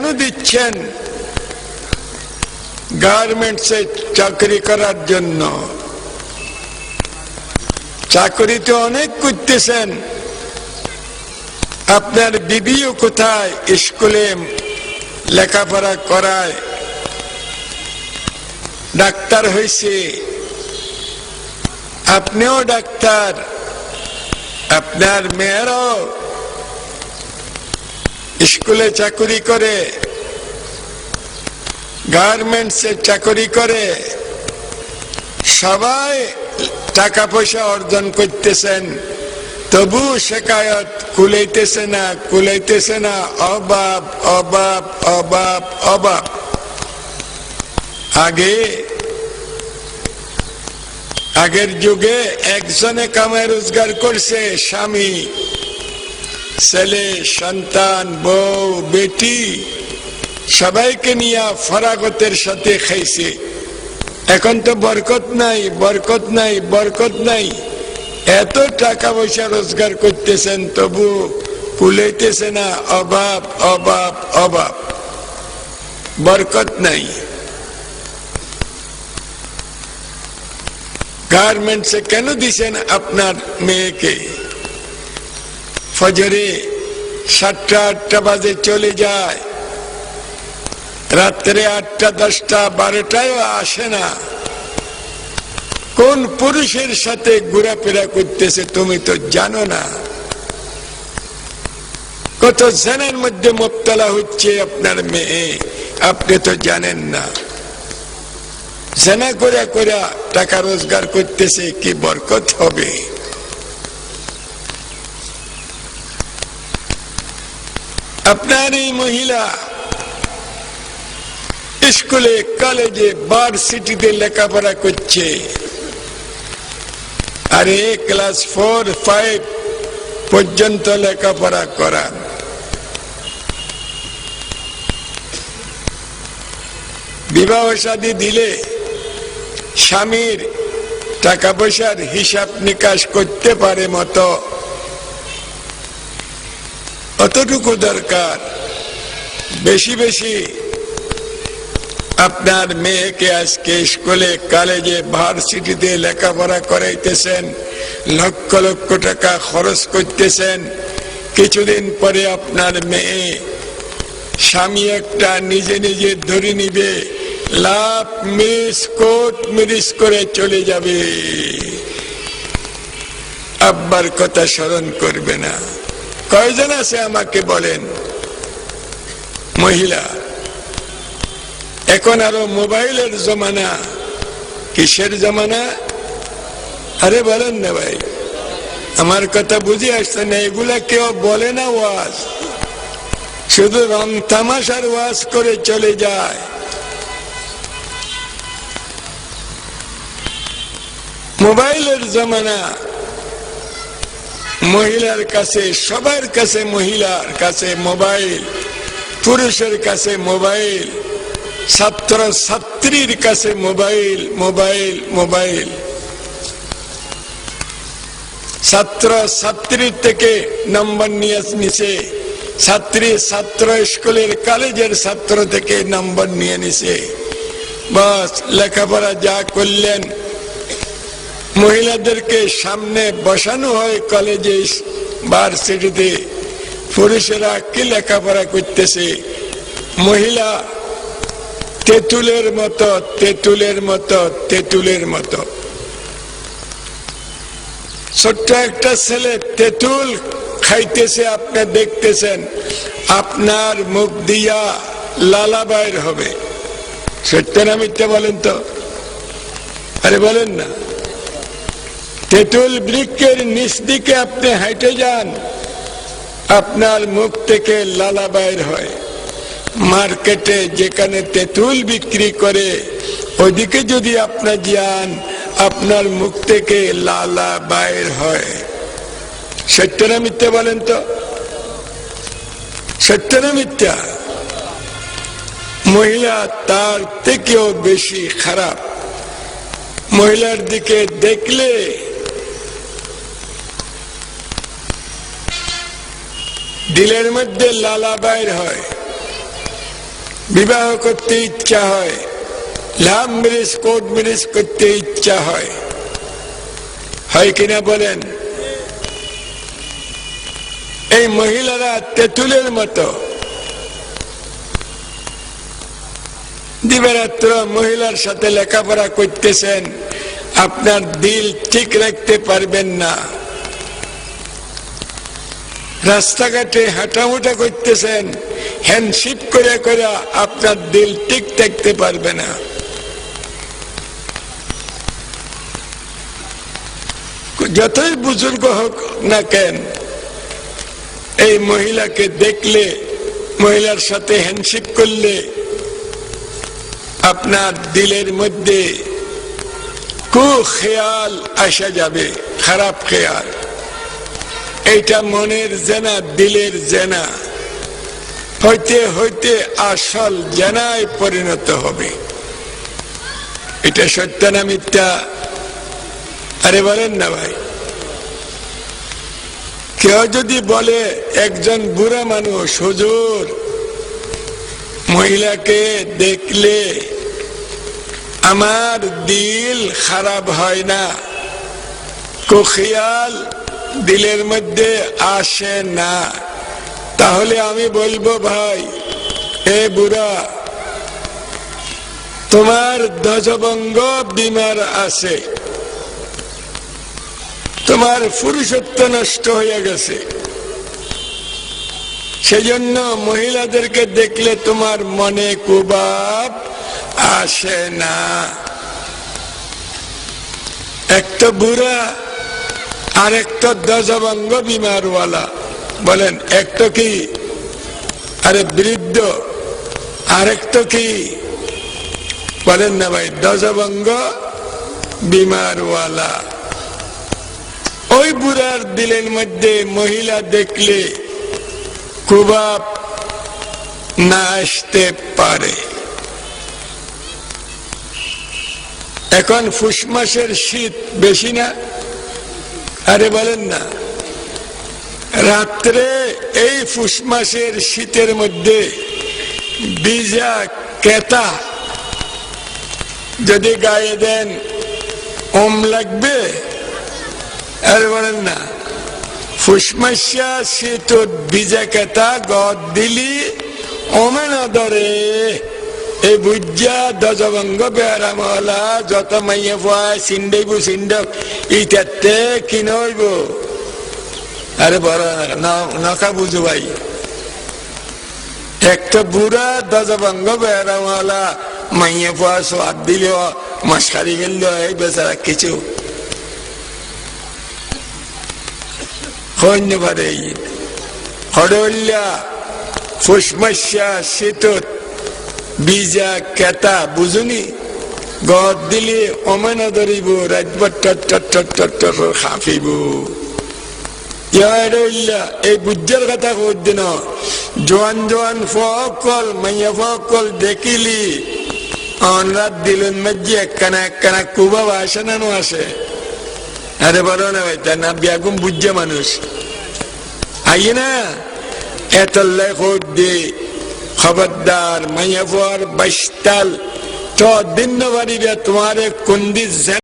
কেন দিচ্ছেন গার্মেন্টসে চাকরি করার জন্য। চাকরি তো অনেক করতেছেন। আপনার বিবিও কোথায়? স্কুলে লেখাপড়া করায়। ডাক্তার হয়েছে আপনিও ডাক্তার। আপনার মেয়েরাও স্কুলে চাকরি করে, গার্মেন্টসে চাকরি করে, সবাই টাকা পয়সা অর্জন করতেছেন। তবু শেখায়ত কুলাইতেছে না কুলাইতেছে না অভাব অভাব অভাব অভাব আগে, আগের যুগে একজনে কামায় রোজগার করছে স্বামী। ছেলে, সন্তান, বউ, বেটি, সবাইকে নিয়ে ফরাগতের সাথে খাইছে। এখন তো বরকত নাই বরকত নাই বরকত নাই। এত টাকা পয়সা রোজগার করতেছেন, তবু কুলাইতেছে না, অভাব অভাব অভাব। বরকত নাই। গার্মেন্টসে কেন দিছেন আপনার মেয়েকে? ফজরে সাতটা, আটটা বাজে চলে যায়। রাত্রে আটটা, দশটা বারোটায় আসে না। কোন পুরুষের সাথে ঘোরাফেরা করতেছে তুমি তো জানো না। কত জেনের মধ্যে মোবতলা হচ্ছে আপনার মেয়ে, আপনি তো জানেন না। জেনা করে করে টাকা রোজগার করতেছে কি বরকত হবে? আপনার এই মহিলা স্কুলে, কলেজে বার সিটিতে লেখাপড়া করছে। আর এ ক্লাস ফোর ফাইভ পর্যন্ত লেখাপড়া করা বিবাহ শাদী দিলে স্বামীর টাকা পয়সার হিসাব নিকাশ করতে পারে মতো অতটুকু দরকার। বেশি বেশি আপনার মেয়েকে আজকে স্কুলে, কলেজে, ভার্সিটিতে লেখাপড়া করাইতেছেন, লক্ষ লক্ষ টাকা খরচ করতেছেন। কিছুদিন পরে আপনার মেয়ে স্বামী একটা নিজে নিজে ধরে নিবে। লাভ মিস, কোট মিরিস করে চলে যাবে। আব্বার কথা স্মরণ করবে না। কয়জন আছে আমাকে বলেন? মহিলা। এখন আরও মোবাইলের জমানা। কিসের জমানা? আরে বলেন না ভাই। আমার কথা বুঝে আসছে না, এগুলা কেউ বলে না ওয়াজ। শুধু রং তামাশার ওয়াজ করে চলে যায়। মোবাইলের জমানা। মহিলার কাছে, সবার কাছে মহিলার কাছে মোবাইল, পুরুষের কাছে মোবাইল, ছাত্র ছাত্রীর কাছে মোবাইল মোবাইল মোবাইল। ছাত্র ছাত্রীর থেকে নম্বর নিয়ে নিছে, ছাত্রী ছাত্র স্কুলের কলেজের ছাত্র থেকে নম্বর নিয়ে নিছে। বাস, লেখাপড়া যা করলেন মহিলাদেরকে সামনে বসানো হয় কলেজে, ভার্সিটিতে। পুরুষেরা কি লেখাপড়া করতেছে? মহিলা তেঁতুলের মতো তেঁতুলের মতো তেঁতুলের মতো। ছোট্ট একটা ছেলে তেঁতুল খাইতেছে, আপনি দেখতেছেন, আপনার মুখ দিয়া লালা বাইর হবে। সত্য না মিথ্যা বলেন তো? আরে বলেন না। তেঁতুল বৃক্ষের নিচ দিকে আপনি হাইটে যান, আপনার মুখ থেকে লালা বাইর হয়। মার্কেটে যেখানে তেঁতুল বিক্রি করে ওদিকে যদি আপনার যান, আপনার মুখ থেকে লালা বাইর হয়। সত্য না মিথ্যা বলেন তো? সত্য না মিথ্যা? মহিলা তার থেকেও বেশি খারাপ। মহিলার দিকে দেখলে দিলের মধ্যে লালা বাইর হয়। বিবাহ করতে ইচ্ছা হয়। লাভ ম্যারেজ কোর্ট ম্যারেজ করতে ইচ্ছা হয়। হয় কিনা বলেন? এই মহিলারা তেঁতুলের মতো। দিবারাত্র মহিলার সাথে লেখাপড়া করতেছেন। আপনার দিল ঠিক রাখতে পারবেন না। রাস্তাঘাটে হাঁটামুটা করতেছেন হ্যান্ডশিপ করে করে আপনার দিল ঠিক থাকতে পারবে না। যতই বুজুর্গ হোক না কেন, এই মহিলাকে দেখলে, মহিলার সাথে হ্যান্ডশিপ করলে আপনার দিলের মধ্যে কু খেয়াল আসা যাবে, খারাপ খেয়াল। এইটা মনের জেনা, দিলের জেনা। হইতে হইতে আসল জেনায় পরিণত হবে। এটা সত্য না মিথ্যা? আরে বলেন না ভাই। কেউ যদি বলে, একজন বুড়া মানুষ, হুজুর, মহিলাকে দেখলে আমার দিল খারাপ হয় না কুখিয়াল দিলের মধ্যে আসে না। তাহলে আমি বলব, ভাই এ বুড়া, তোমার ধ্বজভঙ্গ বিমার আছে। তোমার পুরুষত্ব নষ্ট হয়ে গেছে। সেজন্য মহিলাদেরকে দেখলে তোমার মনে কুবাব আসে না। একটা বুড়া আর একটা দজভঙ্গ বিমারওয়ালা। বলেন, একটা কি? আরে বৃদ্ধ, আরেকটা কি? বলেন না ভাই দজভঙ্গ বিমারওয়ালা। ওই বুড়ার দিলের মধ্যে মহিলা দেখলে কুবাব না আসতে পারে। এখন ফুস মাসের শীত বেশি না? আরে বলেন না। রাত্রে এই ফুস মাসের শীতের মধ্যে বিজা কেতা যদি গায়ে দেন ওম লাগবে? আরে বলেন না। ফুসমাসা শীত বিজা কেতা গদ দিলি ওমে না ধরে এই বুঝা দজভঙ্গ বেড়ামলা যত মাইয়া ফুয়া সিন্ডাইব সিন্ডক ইটাতে কিনইব। আরে বড় নখা বুঝু ভাই। একটা বুড়া দজভঙ্গ বেড়ামলা, মাইয়া ফুয়া সোয়াদ দিল মশকারি গেল এই বেচারা কিছু। ধন্যবাদে হডল্যা ফুসমস্যা শীতত বীজা কেতা বুঝুনি? গদ দিলে অমেন ধরিব খাফিব। এই বুজ্জার কথা কদিন জোয়ান জোয়ান ফকল, মাইয়া ফকল দেখিলি। অনরাত দিলুন মধ্যে একখানা একখানা কুবা আসে না আসে আরে বলো না ভাই তার নাম বেগুম বুঝছে মানুষ। আইয়ে না? এতল্লাই দে। খবরদার মাইয়াফর বাইশতাল তো দিন তোমার কুন্দি